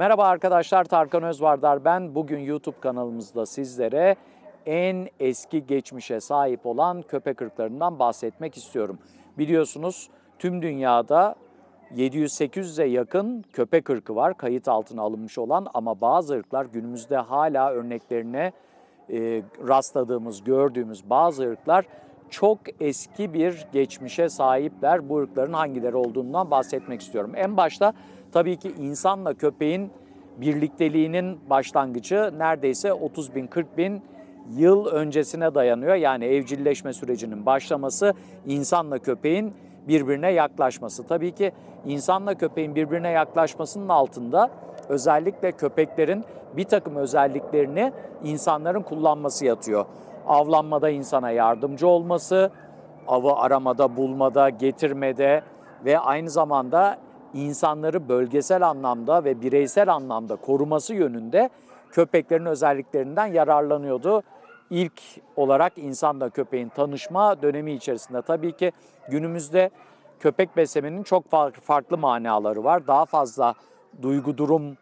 Merhaba arkadaşlar Tarkan Özvardar ben. Bugün YouTube kanalımızda sizlere en eski geçmişe sahip olan köpek ırklarından bahsetmek istiyorum. Biliyorsunuz tüm dünyada 700-800'e yakın köpek ırkı var kayıt altına alınmış olan ama bazı ırklar günümüzde hala örneklerine e, rastladığımız, gördüğümüz bazı ırklar çok eski bir geçmişe sahipler. Bu ırkların hangileri olduğundan bahsetmek istiyorum. En başta tabii ki insanla köpeğin birlikteliğinin başlangıcı neredeyse 30 bin 40 bin yıl öncesine dayanıyor. Yani evcilleşme sürecinin başlaması insanla köpeğin birbirine yaklaşması. Tabii ki insanla köpeğin birbirine yaklaşmasının altında özellikle köpeklerin bir takım özelliklerini insanların kullanması yatıyor. Avlanmada insana yardımcı olması, avı aramada, bulmada, getirmede ve aynı zamanda insanları bölgesel anlamda ve bireysel anlamda koruması yönünde köpeklerin özelliklerinden yararlanıyordu. İlk olarak insanla köpeğin tanışma dönemi içerisinde tabii ki günümüzde köpek beslemenin çok farklı manaları var. Daha fazla duygu durum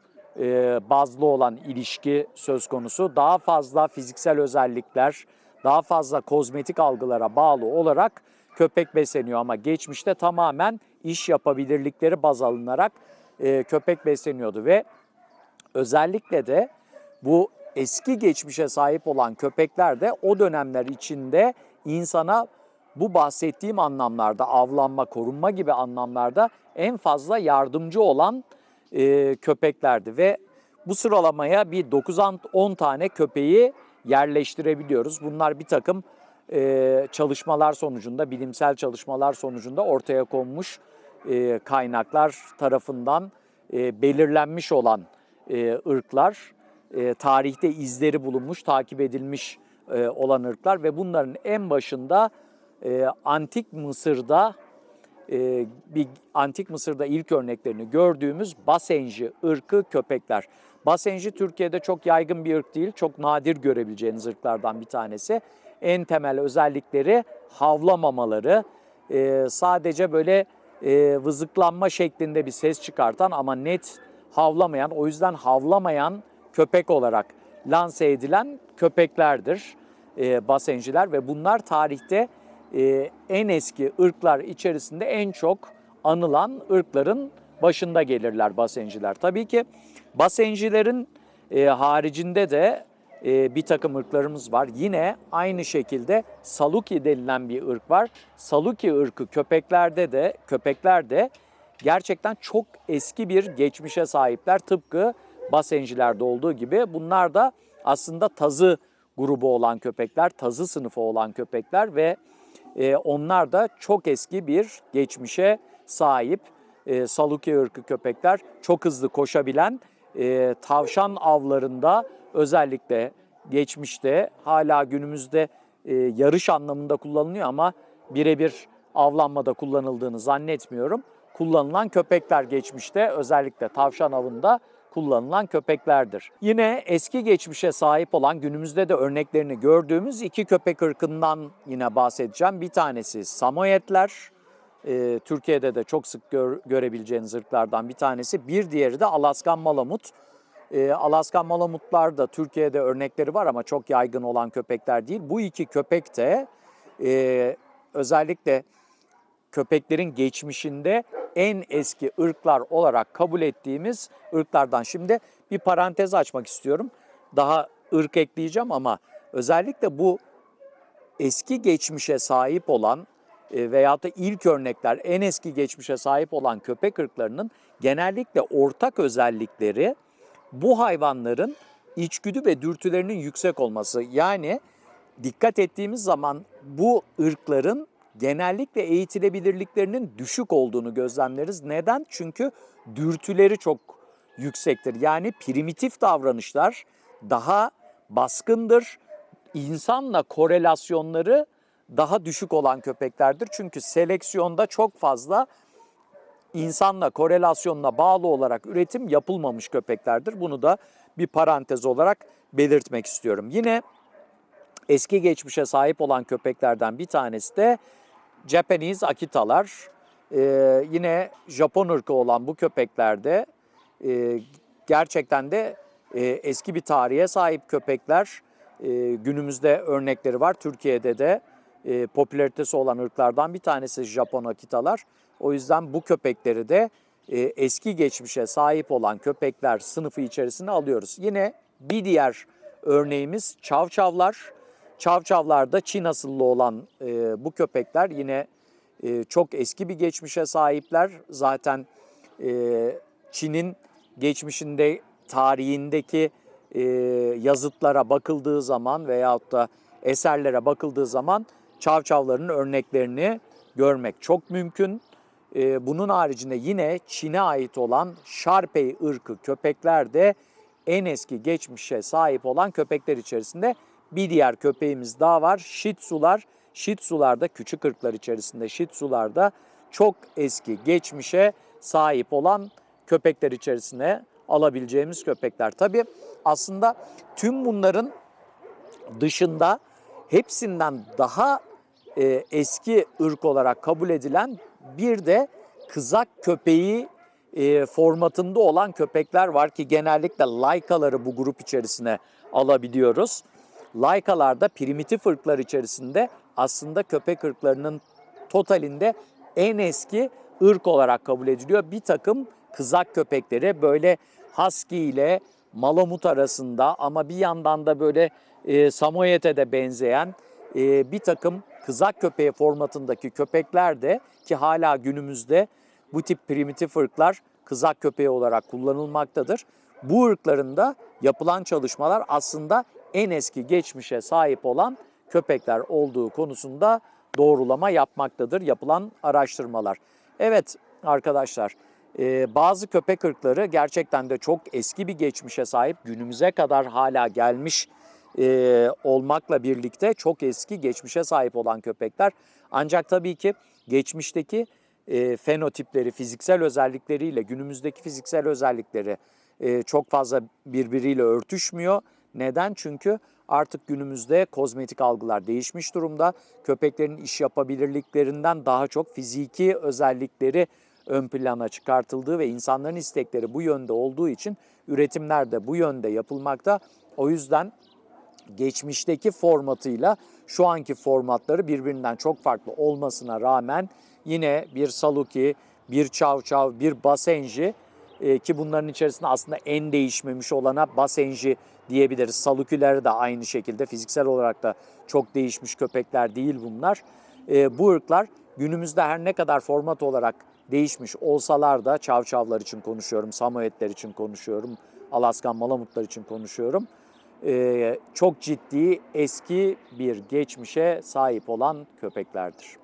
bazlı olan ilişki söz konusu. Daha fazla fiziksel özellikler, daha fazla kozmetik algılara bağlı olarak köpek besleniyor ama geçmişte tamamen iş yapabilirlikleri baz alınarak e, köpek besleniyordu ve özellikle de bu eski geçmişe sahip olan köpekler de o dönemler içinde insana bu bahsettiğim anlamlarda avlanma, korunma gibi anlamlarda en fazla yardımcı olan e, köpeklerdi ve bu sıralamaya bir 9-10 tane köpeği yerleştirebiliyoruz. Bunlar bir takım e, çalışmalar sonucunda, bilimsel çalışmalar sonucunda ortaya konmuş e, kaynaklar tarafından e, belirlenmiş olan e, ırklar, e, tarihte izleri bulunmuş, takip edilmiş e, olan ırklar ve bunların en başında e, Antik Mısır'da e, bir Antik Mısır'da ilk örneklerini gördüğümüz Basenji ırkı köpekler. Basenji Türkiye'de çok yaygın bir ırk değil, çok nadir görebileceğiniz ırklardan bir tanesi. En temel özellikleri havlamamaları, e, sadece böyle e, vızıklanma şeklinde bir ses çıkartan ama net havlamayan, o yüzden havlamayan köpek olarak lanse edilen köpeklerdir e, Basenciler ve bunlar tarihte e, en eski ırklar içerisinde en çok anılan ırkların başında gelirler Basenciler. Tabii ki Basencilerin e, haricinde de e, bir takım ırklarımız var. Yine aynı şekilde Saluki denilen bir ırk var. Saluki ırkı köpeklerde de köpekler de gerçekten çok eski bir geçmişe sahipler. Tıpkı Basencilerde olduğu gibi bunlar da aslında tazı grubu olan köpekler, tazı sınıfı olan köpekler ve e, onlar da çok eski bir geçmişe sahip. E, Saluki ırkı köpekler çok hızlı koşabilen e, tavşan avlarında özellikle geçmişte hala günümüzde e, yarış anlamında kullanılıyor ama birebir avlanmada kullanıldığını zannetmiyorum. Kullanılan köpekler geçmişte özellikle tavşan avında kullanılan köpeklerdir. Yine eski geçmişe sahip olan günümüzde de örneklerini gördüğümüz iki köpek ırkından yine bahsedeceğim. Bir tanesi Samoyedler, e, Türkiye'de de çok sık gör, görebileceğiniz ırklardan bir tanesi. Bir diğeri de Alaskan Malamut. E, Alaskan Malamutlar da Türkiye'de örnekleri var ama çok yaygın olan köpekler değil. Bu iki köpek de e, özellikle köpeklerin geçmişinde en eski ırklar olarak kabul ettiğimiz ırklardan. Şimdi bir parantez açmak istiyorum. Daha ırk ekleyeceğim ama özellikle bu eski geçmişe sahip olan e, veyahut da ilk örnekler en eski geçmişe sahip olan köpek ırklarının genellikle ortak özellikleri bu hayvanların içgüdü ve dürtülerinin yüksek olması. Yani dikkat ettiğimiz zaman bu ırkların genellikle eğitilebilirliklerinin düşük olduğunu gözlemleriz. Neden? Çünkü dürtüleri çok yüksektir. Yani primitif davranışlar daha baskındır. İnsanla korelasyonları daha düşük olan köpeklerdir. Çünkü seleksiyonda çok fazla insanla korelasyonla bağlı olarak üretim yapılmamış köpeklerdir. Bunu da bir parantez olarak belirtmek istiyorum. Yine eski geçmişe sahip olan köpeklerden bir tanesi de Japanese Akitalar. Ee, yine Japon ırkı olan bu köpeklerde e, gerçekten de e, eski bir tarihe sahip köpekler. E, günümüzde örnekleri var. Türkiye'de de e, popülaritesi olan ırklardan bir tanesi Japon Akitalar. O yüzden bu köpekleri de e, eski geçmişe sahip olan köpekler sınıfı içerisine alıyoruz. Yine bir diğer örneğimiz çavçavlar. Çavçavlarda Çin asıllı olan e, bu köpekler yine e, çok eski bir geçmişe sahipler. Zaten e, Çin'in geçmişinde tarihindeki e, yazıtlara bakıldığı zaman veyahut da eserlere bakıldığı zaman çavçavların örneklerini görmek çok mümkün. E, bunun haricinde yine Çin'e ait olan Şarpey ırkı köpekler de en eski geçmişe sahip olan köpekler içerisinde bir diğer köpeğimiz daha var. Shih Tzu'lar. Shih Tzu'lar küçük ırklar içerisinde Shih Tzu'lar çok eski geçmişe sahip olan köpekler içerisine alabileceğimiz köpekler. Tabii aslında tüm bunların dışında hepsinden daha e, eski ırk olarak kabul edilen bir de kızak köpeği e, formatında olan köpekler var ki genellikle Laikaları bu grup içerisine alabiliyoruz. Laikalar da primitif ırklar içerisinde aslında köpek ırklarının totalinde en eski ırk olarak kabul ediliyor. Bir takım kızak köpekleri böyle husky ile malamut arasında ama bir yandan da böyle e, Samoyed'e de benzeyen e, bir takım kızak köpeği formatındaki köpekler de ki hala günümüzde bu tip primitif ırklar kızak köpeği olarak kullanılmaktadır. Bu ırkların da yapılan çalışmalar aslında en eski geçmişe sahip olan köpekler olduğu konusunda doğrulama yapmaktadır yapılan araştırmalar. Evet arkadaşlar e, bazı köpek ırkları gerçekten de çok eski bir geçmişe sahip günümüze kadar hala gelmiş e, olmakla birlikte çok eski geçmişe sahip olan köpekler. Ancak tabii ki geçmişteki e, fenotipleri, fiziksel özellikleriyle günümüzdeki fiziksel özellikleri çok fazla birbiriyle örtüşmüyor. Neden? Çünkü artık günümüzde kozmetik algılar değişmiş durumda. Köpeklerin iş yapabilirliklerinden daha çok fiziki özellikleri ön plana çıkartıldığı ve insanların istekleri bu yönde olduğu için üretimler de bu yönde yapılmakta. O yüzden geçmişteki formatıyla şu anki formatları birbirinden çok farklı olmasına rağmen yine bir Saluki, bir Çav, bir Basenji e, ki bunların içerisinde aslında en değişmemiş olana Basenji diyebiliriz. Salukiler de aynı şekilde fiziksel olarak da çok değişmiş köpekler değil bunlar. E, bu ırklar günümüzde her ne kadar format olarak değişmiş olsalar da çavçavlar için konuşuyorum, samoyetler için konuşuyorum, Alaskan malamutlar için konuşuyorum. Ee, çok ciddi eski bir geçmişe sahip olan köpeklerdir.